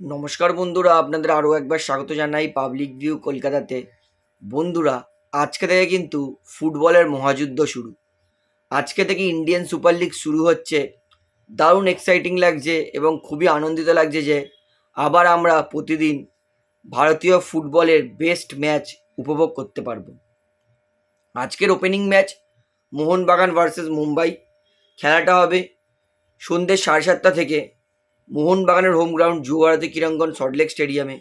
নমস্কার বন্ধুরা, আপনাদের আরও একবার স্বাগত জানাই পাবলিক ভিউ কলকাতাতে। বন্ধুরা, আজকে থেকে কিন্তু ফুটবলের মহাযুদ্ধ শুরু। আজকে থেকে ইন্ডিয়ান সুপার লিগ শুরু হচ্ছে। দারুণ এক্সাইটিং লাগছে এবং খুবই আনন্দিত লাগছে যে আবার আমরা প্রতিদিন ভারতীয় ফুটবলের বেস্ট ম্যাচ উপভোগ করতে পারব। আজকের opening match Mohun Bagan versus Mumbai. খেলাটা হবে সন্ধ্যে সাড়ে সাতটা থেকে মোহনবাগানের হোম গ্রাউন্ড যুবভারতী ক্রীড়াঙ্গন সল্টলেক স্টেডিয়ামে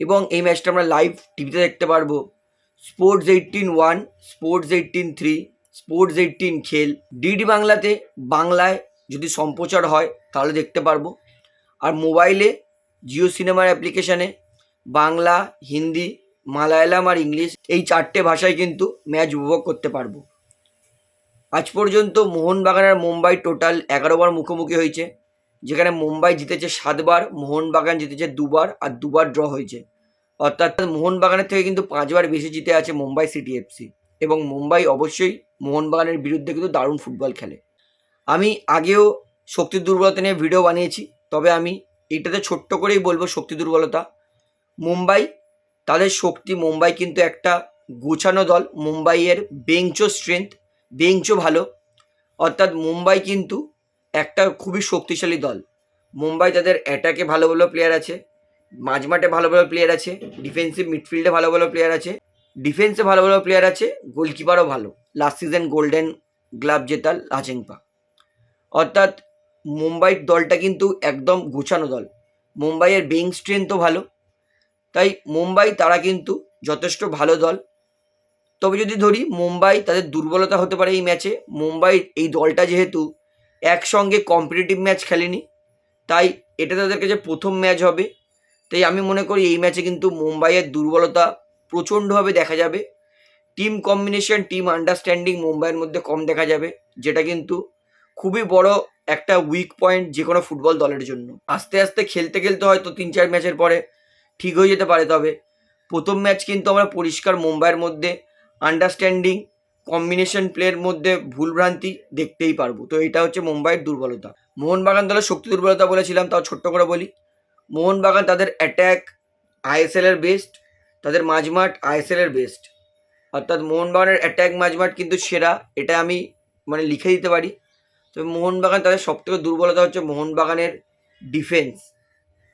এবং এই ম্যাচটা আমরা লাইভ টিভিতে দেখতে পারব। Sports eighteen one sports eighteen three sports eighteen Khel. DD বাংলাতে বাংলায় যদি সম্প্রচার হয়, তাহলে দেখতে পারব। আর মোবাইলে জিও সিনেমার অ্যাপ্লিকেশানে বাংলা, হিন্দি, মালায়ালাম আর ইংলিশ এই চারটে ভাষায় কিন্তু ম্যাচ উপভোগ করতে পারব। আজ পর্যন্ত মোহনবাগান আর মুম্বাই টোটাল এগারো বার মুখোমুখি হয়েছে। যেখানে মুম্বাই জিতেছে সাতবার, মোহনবাগান জিতেছে দুবার আর দুবার ড্র হয়েছে। অর্থাৎ মোহনবাগানের থেকে কিন্তু পাঁচবার বেশি জিতে আছে মুম্বাই সিটি এফসি। এবং মুম্বাই অবশ্যই মোহনবাগানের বিরুদ্ধে কিন্তু দারুণ ফুটবল খেলে। আমি আগেও শক্তি দুর্বলতা নিয়ে ভিডিও বানিয়েছি, তবে আমি এটাতে ছোট্ট করেই বলব শক্তি দুর্বলতা। মুম্বাই, তাদের শক্তি মুম্বাই কিন্তু একটা গোছানো দল। মুম্বাইয়ের বেঞ্চও স্ট্রেংথ বেঞ্চও ভালো। অর্থাৎ মুম্বাই কিন্তু একটা খুবই শক্তিশালী দল। মুম্বাই তাদের অ্যাটাকে ভালো ভালো প্লেয়ার আছে, মাঝমাঠে ভালো ভালো প্লেয়ার আছে ডিফেন্সিভ মিডফিল্ডে ভালো ভালো প্লেয়ার আছে ডিফেন্সে ভালো ভালো প্লেয়ার আছে গোলকিপারও ভালো। লাস্ট সিজন গোল্ডেন গ্লাভ জেতাল লাচেংপা অর্থাৎ মুম্বাইয়ের দলটা কিন্তু একদম গোছানো দল। মুম্বাইয়ের বেইং স্ট্রেংথও ভালো। তাই মুম্বাই তারা কিন্তু যথেষ্ট ভালো দল। তবে যদি ধরি, মুম্বাই তাদের দুর্বলতা হতে পারে এই ম্যাচে মুম্বাই এই দলটা যেহেতু একসঙ্গে কম্পিটিটিভ ম্যাচ খেলেনি। তাই এটা তাদের কাছে প্রথম ম্যাচ হবে। তাই আমি মনে করি এই ম্যাচে কিন্তু মুম্বাইয়ের দুর্বলতা প্রচণ্ডভাবে দেখা যাবে। টিম কম্বিনেশন টিম আন্ডারস্ট্যান্ডিং মুম্বাইয়ের মধ্যে কম দেখা যাবে, যেটা কিন্তু খুবই বড় একটা উইক পয়েন্ট যে কোনো ফুটবল দলের জন্য। আস্তে আস্তে খেলতে খেলতে হয়তো তিন চার ম্যাচের পরে ঠিক হয়ে যেতে পারে। তবে প্রথম ম্যাচ কিন্তু আমরা পরিষ্কার মুম্বাইয়ের মধ্যে আন্ডারস্ট্যান্ডিং কম্বিনেশন প্লের মধ্যে ভুলভ্রান্তি দেখতেই পারব। তো এটা হচ্ছে মুম্বাইয়ের দুর্বলতা। মোহনবাগান দলের শক্তি দুর্বলতা বলেছিলাম, তাও ছোট্ট করে বলি। মোহনবাগান তাদের অ্যাট্যাক আইএসএল এর বেস্ট তাদের মাঝমাঠ আইএসএল এর বেস্ট অর্থাৎ মোহনবাগানের অ্যাট্যাক মাঝমাঠ কিন্তু সেরা, এটা আমি মানে লিখে দিতে পারি। তবে মোহনবাগান তাদের সবথেকে দুর্বলতা হচ্ছে মোহনবাগানের ডিফেন্স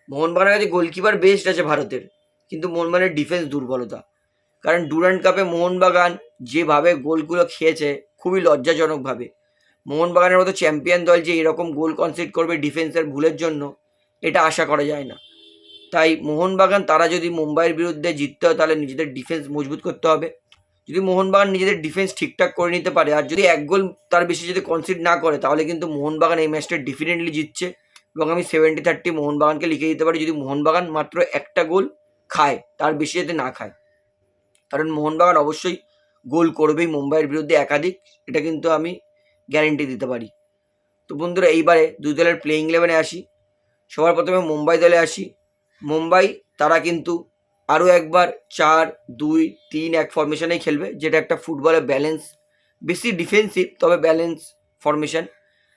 মোহনবাগানের কাছে গোলকিপার বেস্ট আছে ভারতের, কিন্তু মোহনবাগানের ডিফেন্স দুর্বলতা। কারণ ডুরান্ড কাপে মোহনবাগান যেভাবে গোলগুলো খেয়েছে, খুবই লজ্জাজনকভাবে। মোহনবাগানের মতো চ্যাম্পিয়ন দল যে এরকম গোল কনসিড করবে ডিফেন্সের ভুলের জন্য, এটা আশা করা যায় না। তাই মোহনবাগান, তারা যদি মুম্বাইয়ের বিরুদ্ধে জিততে হয়, তাহলে নিজেদের ডিফেন্স মজবুত করতে হবে। যদি মোহনবাগান নিজেদের ডিফেন্স ঠিকঠাক করে নিতে পারে, আর যদি এক গোল তার বেশি যদি কনসিড না করে, তাহলে কিন্তু মোহনবাগান এই ম্যাচটা ডেফিনেটলি জিতছে। এবং আমি সেভেন্টি থার্টি মোহনবাগানকে লিখে দিতে পারি, যদি মোহনবাগান মাত্র একটা গোল খায়, তার বেশি যাতে না খায়। কারণ মোহনবাগান অবশ্যই গোল করবেই মুম্বাইয়ের বিরুদ্ধে একাধিক, এটা কিন্তু আমি গ্যারেন্টি দিতে পারি। তো বন্ধুরা, এইবারে দুই দলের প্লেইং ইলেভেনে আসি। সবার প্রথমে মুম্বাই দলে আসি। মুম্বাই, তারা কিন্তু আরও একবার চার, দুই, তিন এক ফরমেশনেই খেলবে, যেটা একটা ফুটবলের ব্যালেন্স বেশি ডিফেন্সিভ তবে ব্যালেন্স ফরমেশন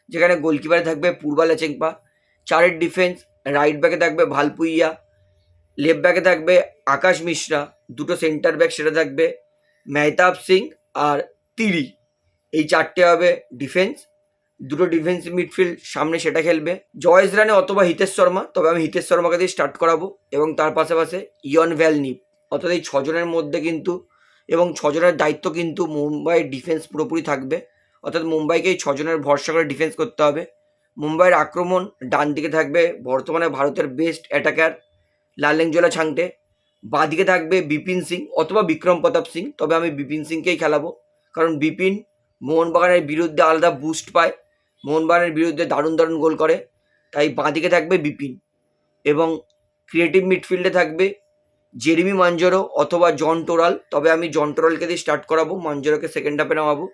যেখানে গোলকিপারে থাকবে পূর্বালা চেংপা, চারের ডিফেন্স রাইট ব্যাকে থাকবে ভালপুইয়া লেফট ব্যাকে থাকবে আকাশ মিশ্রা, দুটো সেন্টার ব্যাক সেটা থাকবে মেহতাব সিং আর তিরি। এই চারটে হবে ডিফেন্স দুটো ডিফেন্স মিডফিল্ড সামনে সেটা খেলবে। জয়েস রানে অথবা হিতেশ শর্মা, তবে আমি হিতেশ শর্মাকে দিয়ে স্টার্ট করাবো এবং তার পাশাপাশি ইয়ন ভ্যালনিপ। অর্থাৎ এই ছজনের মধ্যে কিন্তু এবং ছজনের দায়িত্ব কিন্তু মুম্বাইয়ের ডিফেন্স পুরোপুরি থাকবে। অর্থাৎ মুম্বাইকে এই ছজনের ভরসা করে ডিফেন্স করতে হবে। মুম্বাইয়ের আক্রমণ ডান দিকে থাকবে বর্তমানে ভারতের বেস্ট অ্যাটাকার লালেংজোলা ছাংটে। বাঁদিকে থাকবে বিপিন সিং অথবা বিক্রম প্রতাপ সিং, তবে আমি বিপিন সিংকেই খেলাবো। কারণ বিপিন মোহনবাগানের বিরুদ্ধে আলাদা বুস্ট পায়, মোহনবাগানের বিরুদ্ধে দারুণ দারুণ গোল করে, তাই বাঁদিকে থাকবে বিপিন। এবং ক্রিয়েটিভ মিডফিল্ডে থাকবে জেরিমি মাঞ্জরো অথবা জন টোরাল, তবে আমি জন টোরালকে দিয়ে স্টার্ট করাবো, মাঞ্জরোকে সেকেন্ড হাফে নামাবো।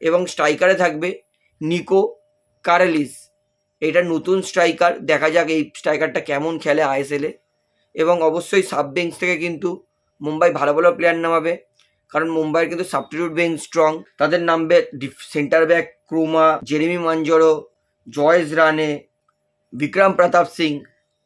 এবং স্ট্রাইকারে থাকবে নিকো কারেলিস, এটা নতুন স্ট্রাইকার দেখা যাক এই স্ট্রাইকারটা কেমন খেলে আইএসএলে এবং অবশ্যই সাব বেঞ্চ থেকে কিন্তু মুম্বাই ভালো ভালো প্লেয়ার নামাবে। কারণ মুম্বাইয়ের কিন্তু সাবস্টিটিউট বেঞ্চ স্ট্রং তাদের নামবে centre back Krouma Jeremy Manzorro Jayesh Rane Vikram Pratap Singh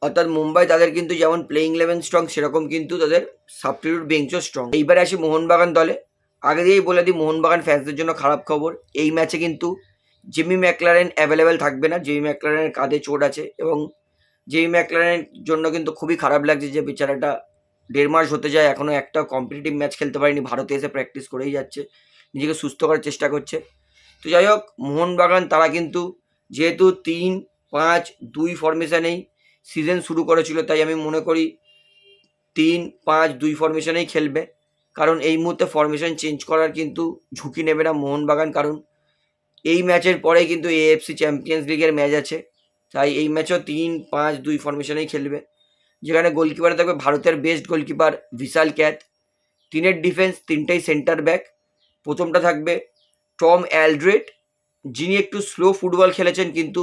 অর্থাৎ মুম্বাই তাদের কিন্তু যেমন প্লেইং ইলেভেন স্ট্রং সেরকম কিন্তু তাদের সাবস্টিটিউট বেঞ্চও স্ট্রং এইবারে আসি মোহনবাগান দলে। আগে দিয়েই বলে দিই, মোহনবাগান ফ্যান্সদের জন্য খারাপ খবর। এই ম্যাচে কিন্তু জিমি ম্যাকলারেন অ্যাভেলেবেল থাকবে না। জিমি ম্যাকলারেনের কাঁধে চোট আছে এবং জিমি ম্যাকলারেনের জন্য কিন্তু খুবই খারাপ লাগছে যে বেচারাটা দেড় মাস হতে যায় এখনও একটা কম্পিটিটিভ ম্যাচ খেলতে পারেনি, ভারতে এসে প্র্যাকটিস করেই যাচ্ছে, নিজেকে সুস্থ করার চেষ্টা করছে। তো যাই হোক, মোহনবাগান তারা কিন্তু যেহেতু তিন, পাঁচ, দুই ফরমেশনেই সিজন শুরু করেছিল, তাই আমি মনে করি তিন, পাঁচ, দুই ফরমেশনেই খেলবে। কারণ এই মুহূর্তে ফরমেশন চেঞ্জ করার কিন্তু ঝুঁকি নেবে না মোহনবাগান, কারণ এই ম্যাচের পরে কিন্তু এএফসি চ্যাম্পিয়ন্স লিগের ম্যাচ আছে। তাই এই ম্যাচও তিন, পাঁচ, দুই ফরমেশনেই খেলবে। যেখানে গোলকিপারে থাকবে ভারতের বেস্ট গোলকিপার বিশাল ক্যাথ তিনের ডিফেন্স তিনটেই সেন্টার ব্যাক প্রথমটা থাকবে টম অ্যালড্রেড যিনি একটু স্লো ফুটবল খেলেছেন কিন্তু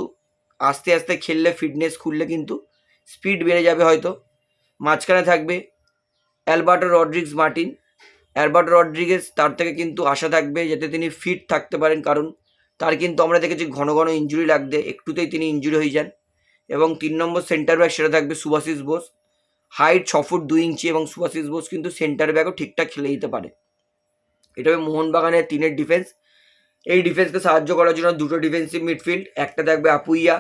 আস্তে আস্তে খেললে ফিটনেস খুললে কিন্তু স্পিড বেড়ে যাবে হয়তো। মাঝখানে থাকবে Alberto Rodrigues Martin. Alberto Rodrigues তার থেকে কিন্তু আশা থাকবে যাতে তিনি ফিট থাকতে পারেন। কারণ তার কিন্তু আমরা দেখেছি ঘন ঘন ইঞ্জুরি লাগতে, একটুতেই তিনি ইঞ্জুরি হয়ে যান। এবং তিন নম্বর সেন্টার ব্যাক সেটা থাকবে সুভাশিস বোস। হাইট ছ ফুট দুই ইঞ্চি এবং সুভাশিস বোস কিন্তু সেন্টার ব্যাকও ঠিকঠাক খেলে দিতে পারে। এটা হবে মোহনবাগানের তিনের ডিফেন্স এই ডিফেন্সকে সাহায্য করার জন্য দুটো ডিফেন্সিভ মিডফিল্ড একটা থাকবে আপুইয়া।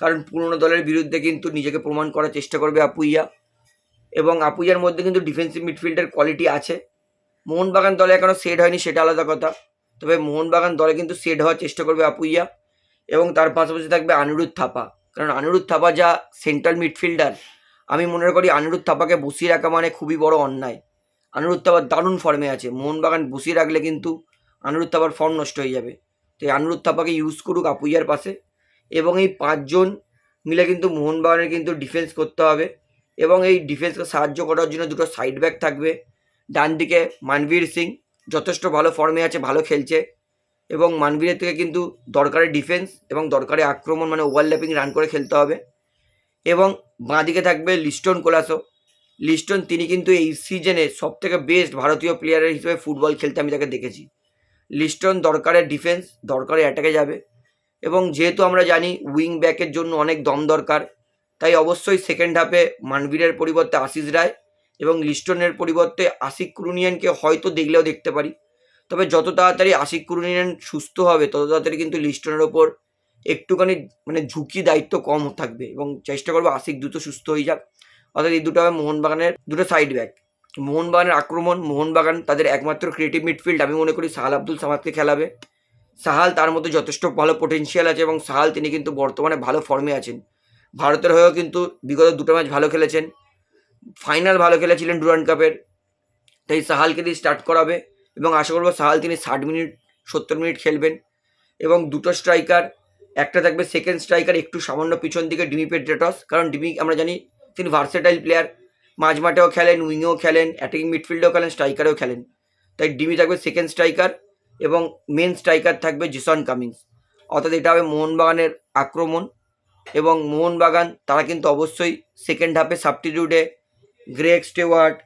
কারণ পুরনো দলের বিরুদ্ধে কিন্তু নিজেকে প্রমাণ করার চেষ্টা করবে আপুইয়া। এবং আপুইয়ার মধ্যে কিন্তু ডিফেন্সিভ মিডফিল্ডের কোয়ালিটি আছে। মোহনবাগান দলে এখনও সেট হয়নি, সেটা আলাদা কথা। তবে মোহনবাগান দলে কিন্তু সেট হওয়ার চেষ্টা করবে আপুইয়া এবং তার পাশাপাশি থাকবে আনিরুদ্ধ থাপা। কারণ আনিরুদ্ধ থাপা যা সেন্ট্রাল মিডফিল্ডার আমি মনে করি আনিরুদ্ধ থাপাকে বসিয়ে রাখা মানে খুবই বড় অন্যায়। আনিরুদ্ধ থাপার দারুণ ফর্মে আছে, মোহনবাগান বসিয়ে রাখলে কিন্তু আনিরুদ্ধ থাপার ফর্ম নষ্ট হয়ে যাবে। তো এই আনিরুদ্ধ থাপাকে ইউজ করুক আপুইয়ার পাশে এবং এই পাঁচজন মিলে কিন্তু মোহনবাগানের কিন্তু ডিফেন্স করতে হবে এবং এই ডিফেন্সকে সাহায্য করার জন্য দুটো সাইড ব্যাক থাকবে। ডান দিকে মানবীর সিং যথেষ্ট ভালো ফর্মে আছে, ভালো খেলছে এবং মানবীরের থেকে কিন্তু দরকারে ডিফেন্স এবং দরকারে আক্রমণ মানে ওভারল্যাপিং রান করে খেলতে হবে এবং বাঁদিকে থাকবে লিস্টন কোলাসো। লিস্টন তিনি কিন্তু এই সিজনে সব থেকে বেস্ট ভারতীয় প্লেয়ারের হিসেবে ফুটবল খেলতে আমি তাকে দেখেছি। লিস্টন দরকারে ডিফেন্স দরকারে অ্যাটাকে যাবে এবং যেহেতু আমরা জানি উইং ব্যাকের জন্য অনেক দম দরকার, তাই অবশ্যই সেকেন্ড হাফে মানবীরের পরিবর্তে আশিস রায় এবং লিস্টনের পরিবর্তে আশিক কুরুনিয়ানকে হয়তো দেখলেও দেখতে পারি। তবে যত তাড়াতাড়ি আশিক কুরুনিয়ান সুস্থ হবে, তত তাড়াতাড়ি কিন্তু লিস্টনের ওপর একটুখানি মানে ঝুঁকি দায়িত্ব কম থাকবে এবং চেষ্টা করব আশিক দ্রুত সুস্থ হয়ে যাক। অর্থাৎ এই দুটো হবে মোহনবাগানের, দুটো সাইড ব্যাক মোহনবাগানের আক্রমণ, মোহনবাগান তাদের একমাত্র ক্রিয়েটিভ মিডফিল্ড আমি মনে করি সাহাল আব্দুল সামাদকে খেলাবে। সাহাল তার মধ্যে যথেষ্ট ভালো পোটেনশিয়াল আছে এবং সাহাল তিনি কিন্তু বর্তমানে ভালো ফর্মে আছেন। ভারতের হয়েও কিন্তু বিগত দুটো ম্যাচ ভালো খেলেছেন। ফাইনাল ভালো খেলেছিলেন ডুরান্ড কাপের। তাই সাহালকে দিয়ে স্টার্ট করাবে এবং আশা করব সাহাল তিনি ষাট মিনিট, সত্তর মিনিট খেলবেন। এবং দুটো স্ট্রাইকার একটা থাকবে সেকেন্ড স্ট্রাইকার একটু সামান্য পিছন দিকে ডিমি পেড্রেটস। কারণ ডিমি আমরা জানি তিনি ভার্সেটাইল প্লেয়ার মাঝ মাঠেও খেলেন, উইংয়েও খেলেন অ্যাটাকিং মিডফিল্ডেও খেলেন স্ট্রাইকারেও খেলেন। তাই ডিমি থাকবে সেকেন্ড স্ট্রাইকার এবং মেন স্ট্রাইকার থাকবে জিসন কামিংস। অর্থাৎ এটা হবে মোহনবাগানের আক্রমণ। এবং মোহনবাগান, তারা কিন্তু অবশ্যই সেকেন্ড হাফে সাবস্টিটিউটে গ্রেগ স্টেওয়ার্ট,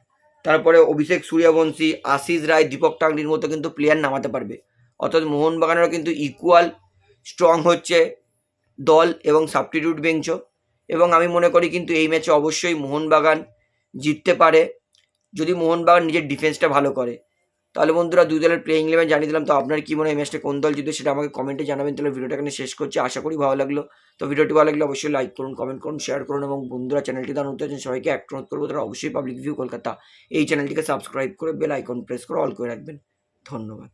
তারপরে অভিষেক সূর্যবংশী, আশিস রায়, দীপক টাংরির মতো কিন্তু প্লেয়ার নামাতে পারবে। অর্থাৎ মোহনবাগানেরও কিন্তু ইকুয়াল স্ট্রং হচ্ছে দল এবং সাবস্টিটিউট বেঞ্চও এবং আমি মনে করি কিন্তু এই ম্যাচে অবশ্যই মোহনবাগান জিততে পারে। যদি মোহনবাগান নিজের ডিফেন্সটা ভালো করে। তাহলে বন্ধুরা দুই দলের প্লেইং ইলেভেন জানিয়ে দিলাম। তো আপনার কী মনে হয় ম্যাচটা কোন দল জিতবে সেটা আমাকে কমেন্টে জানাবেন। তাহলে ভিডিওটা এখানে শেষ করছি। আশা করি ভালো লাগল। তো ভিডিওটি ভালো লাগলে অবশ্যই লাইক করুন কমেন্ট করুন শেয়ার করুন এবং বন্ধুরা চ্যানেলটি দান হতে সবাইকে এক অনুরোধ করব। তারা অবশ্যই পাবলিক ভিউ কলকাতা। এই চ্যানেলটিকে সাবস্ক্রাইব করে বেল আইকন প্রেস করে অল করে রাখবেন। ধন্যবাদ।